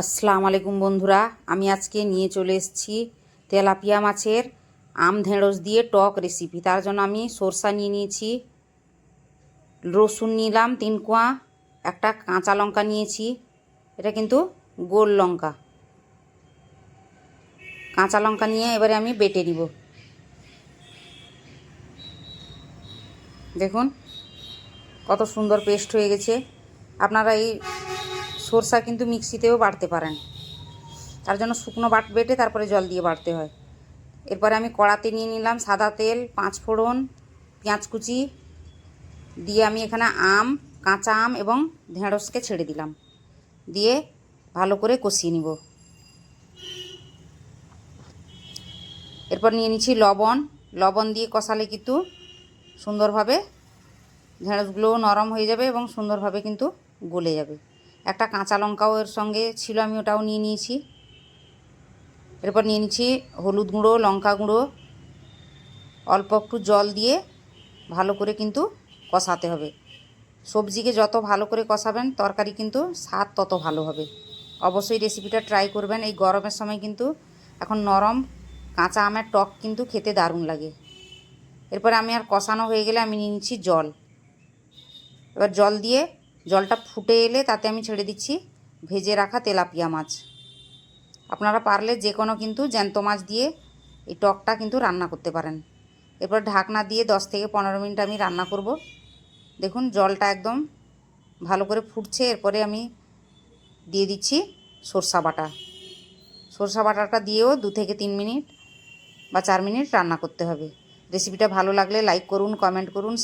আসসালামু আলাইকুম বন্ধুরা, আমি আজকে নিয়ে চলে এসেছি তেলাপিয়া মাছের আম ঢেঁড়স দিয়ে টক রেসিপি তার জন্য আমি সরষা নিয়ে নিয়েছি, রসুন নিলাম তিন কোয়া, একটা কাঁচা লঙ্কা নিয়েছি, এটা কিন্তু গোল লঙ্কা। কাঁচা লঙ্কা নিয়ে এবারে আমি বেটে নিব। দেখুন, কত সুন্দর পেস্ট হয়ে গেছে। আপনারা এই সরষা কিন্তু মিক্সিতেও বাটতে পারেন। তার জন্য শুকনো বাট বেটে তারপরে জল দিয়ে বাড়তে হয়। এরপরে আমি কড়াতে নিয়ে নিলাম সাদা তেল, পাঁচ ফোড়ন, পেঁয়াজ কুচি, দিয়ে আমি এখানে আম, কাঁচা আম এবং ঢেঁড়সকে ছেড়ে দিলাম। দিয়ে ভালো করে কষিয়ে নিব। এরপর নিয়ে নিচ্ছি লবণ। লবণ দিয়ে কষালে কিন্তু সুন্দরভাবে ঢেঁড়সগুলোও নরম হয়ে যাবে এবং সুন্দরভাবে কিন্তু গলে যাবে। একটা কাঁচা লঙ্কাও এর সঙ্গে ছিল, আমি ওটাও নিয়ে নিয়েছি। এরপর নিয়ে নিচ্ছি হলুদ গুঁড়ো, লঙ্কা গুঁড়ো। অল্প একটু জল দিয়ে ভালো করে কিন্তু কষাতে হবে। সবজিকে যত ভালো করে কষাবেন, তরকারি কিন্তু স্বাদ তত ভালো হবে। অবশ্যই রেসিপিটা ট্রাই করবেন। এই গরমের সময় কিন্তু এখন নরম কাঁচা আমের টক কিন্তু খেতে দারুণ লাগে। এরপর আমি আর কষানো হয়ে গেলে আমি নিয়ে নিচ্ছি জল। এবার জল দিয়ে জলটা ফুটে এলে তাতে আমি ছেড়ে দিচ্ছি ভেজে রাখা তেলাপিয়া মাছ। আপনারা পারলে যে কোনো কিন্তু জ্যান্ত মাছ দিয়ে এই টকটা কিন্তু রান্না করতে পারেন। এরপর ঢাকনা দিয়ে দশ থেকে পনেরো মিনিট আমি রান্না করব। দেখুন, জলটা একদম ভালো করে ফুটছে। এরপরে আমি দিয়ে দিচ্ছি সরষা বাটা। সরষা বাটাটা দিয়েও দু থেকে তিন মিনিট বা চার মিনিট রান্না করতে হবে। রেসিপিটা ভালো লাগলে লাইক করুন, কমেন্ট করুন।